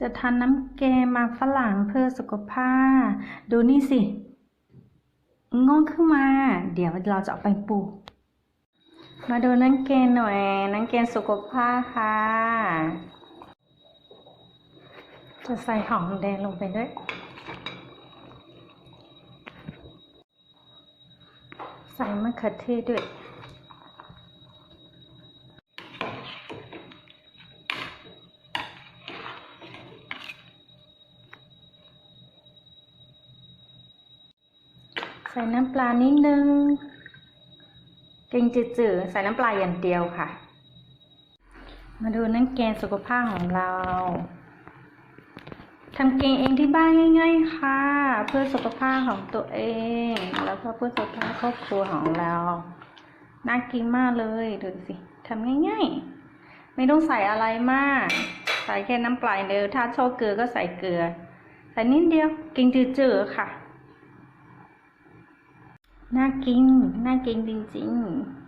จะทานน้ำแกงมาฝรั่งเพื่อสุขภาพ ดูนี่สิ งอกขึ้นมา เดี๋ยวเราจะเอาไปปลูก มาดูน้ำแกงหน่อย น้ำแกงสุขภาพค่ะ จะใส่หอมแดงลงไปด้วย ใส่มะเขือเทศด้วย ใส่น้ำปลานิดนึง เกงจืดๆใส่น้ำปลาอย่างเดียวค่ะ มาดูน้ำแกงสุขภาพของเราทำเกงเองที่บ้านง่าย ๆ ค่ะ เพื่อสุขภาพของตัวเอง แล้วก็เพื่อสุขภาพครอบครัวของเราน่ากินมากเลยดูสิทำง่าย ๆ ไม่ต้องใส่อะไรมาก ใส่แค่น้ำปลาเดียวถ้าชอบเกลือก็ใส่เกลือ ใส่นิดเดียวกินจืดๆค่ะ น่ากิน น่ากินจริง ๆ